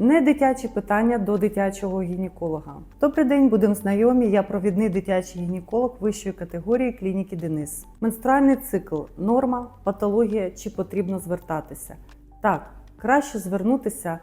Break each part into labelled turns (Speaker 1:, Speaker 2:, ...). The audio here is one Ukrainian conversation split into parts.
Speaker 1: Не дитячі питання до дитячого гінеколога. Добрий день, будемо знайомі. Я провідний дитячий гінеколог вищої категорії клініки Денис. Менструальний цикл норма, патологія чи потрібно звертатися? Так, краще звернутися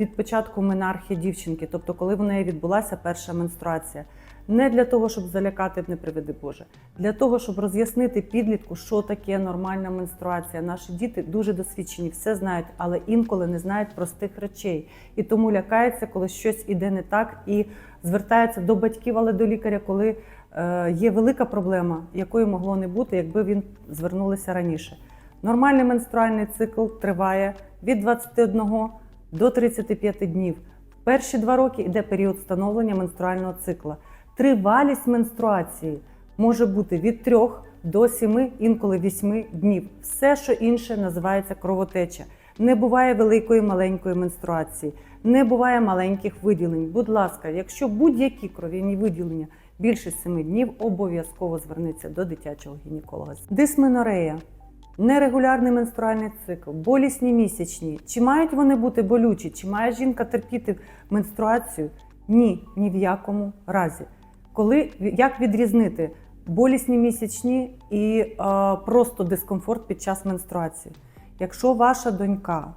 Speaker 1: від початку менархії дівчинки, тобто коли в неї відбулася перша менструація. Не для того, щоб залякати, не приведи Боже, для того, щоб роз'яснити підлітку, що таке нормальна менструація. Наші діти дуже досвідчені, все знають, але інколи не знають простих речей. І тому лякаються, коли щось іде не так, і звертаються до батьків, але до лікаря, коли е, є велика проблема, якої могло не бути, якби він звернулися раніше. Нормальний менструальний цикл триває від 21 до 35 днів. Перші два роки йде період встановлення менструального цикла. Тривалість менструації може бути від 3 до 7, інколи 8 днів. Все, що інше, називається кровотеча. Не буває великої маленької менструації, не буває маленьких виділень. Будь ласка, якщо будь-які кров'яні виділення більше 7 днів, обов'язково зверніться до дитячого гінеколога. Дисменорея. Нерегулярний менструальний цикл, болісні місячні. Чи мають вони бути болючі? Чи має жінка терпіти менструацію? Ні, ні в якому разі. Коли як відрізнити болісні місячні і е, просто дискомфорт під час менструації? Якщо ваша донька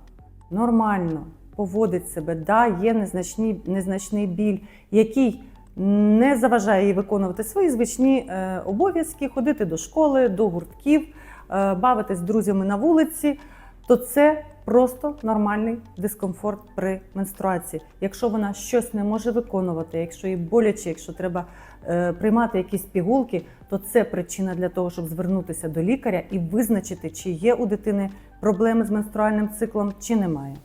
Speaker 1: нормально поводить себе, да, є незначний, незначний біль, який не заважає їй виконувати свої звичні е, обов'язки, ходити до школи, до гуртків, е, бавитись з друзями на вулиці, то це просто нормальний дискомфорт при менструації. Якщо вона щось не може виконувати, якщо їй боляче, якщо треба е, приймати якісь пігулки, то це причина для того, щоб звернутися до лікаря і визначити, чи є у дитини проблеми з менструальним циклом, чи немає.